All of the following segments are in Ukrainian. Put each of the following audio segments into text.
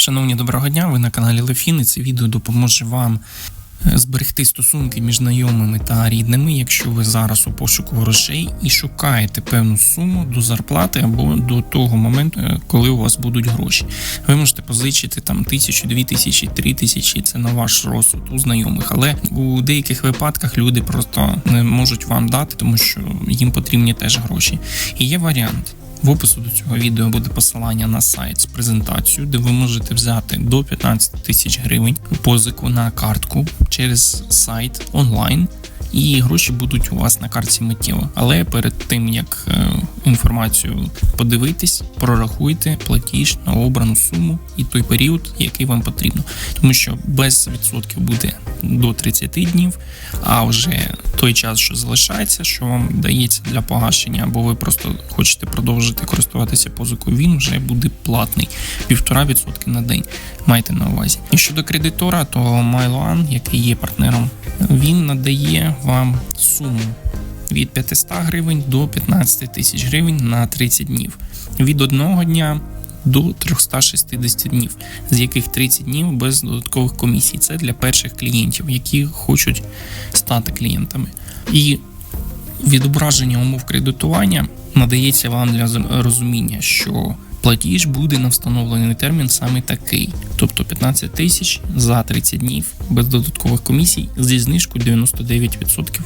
Шановні, доброго дня! Ви на каналі Лефін. і Це відео допоможе вам е, зберегти стосунки між знайомими та рідними, якщо ви зараз у пошуку грошей і шукаєте певну суму до зарплати або до того моменту, е, коли у вас будуть гроші. Ви можете позичити там тисячу, дві тисячі, три тисячі. Це на ваш розсуд у знайомих. Але у деяких випадках люди просто не можуть вам дати, тому що їм потрібні теж гроші. І є варіант. В опису до цього відео буде посилання на сайт з презентацією, де ви можете взяти до 15 тисяч гривень позику на картку через сайт онлайн. І гроші будуть у вас на картці миттєво. Але перед тим як е, інформацію подивитись, прорахуйте платіж на обрану суму і той період, який вам потрібно. Тому що без відсотків буде до 30 днів, а вже той час, що залишається, що вам дається для погашення, або ви просто хочете продовжити користуватися позикою, він вже буде платний півтора відсотки на день. Майте на увазі. І щодо кредитора, то Майлоан, який є партнером, він надає вам суму від 500 гривень до 15 тисяч гривень на 30 днів. Від одного дня до 360 днів, з яких 30 днів без додаткових комісій. Це для перших клієнтів, які хочуть стати клієнтами. І відображення умов кредитування надається вам для розуміння, що платіж буде на встановлений термін саме такий, тобто 15 тисяч за 30 днів без додаткових комісій зі знижкою 99%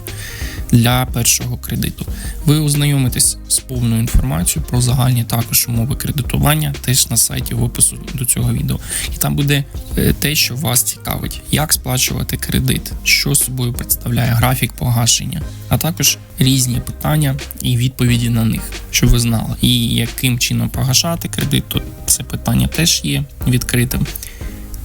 для першого кредиту. Ви ознайомитесь з повною інформацією про загальні також умови кредитування теж на сайті в опису до цього відео. І там буде е, те, що вас цікавить, як сплачувати кредит, що собою представляє графік погашення, а також різні питання і відповіді на них, щоб ви знали. І яким чином погашати кредит, то це питання теж є відкритим.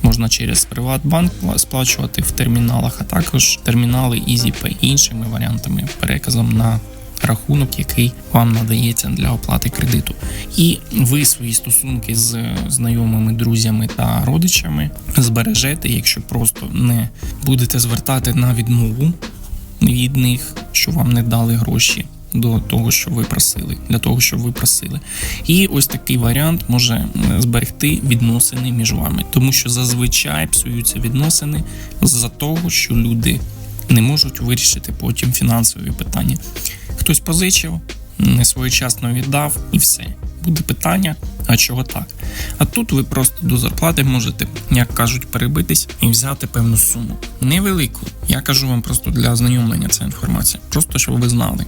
Можна через Приватбанк сплачувати в терміналах, а також термінали EasyPay іншими варіантами переказом на рахунок, який вам надається для оплати кредиту. І ви свої стосунки з знайомими, друзями та родичами збережете, якщо просто не будете звертати на відмову від них, що вам не дали гроші. До того, що ви просили, для того, щоб ви просили, і ось такий варіант може зберегти відносини між вами, тому що зазвичай псуються відносини з-за того, що люди не можуть вирішити потім фінансові питання. Хтось позичив, не своєчасно віддав, і все. Буде питання, а чого так? А тут ви просто до зарплати можете, як кажуть, перебитись і взяти певну суму. Невелику. Я кажу вам просто для ознайомлення ця інформація. Просто щоб ви знали.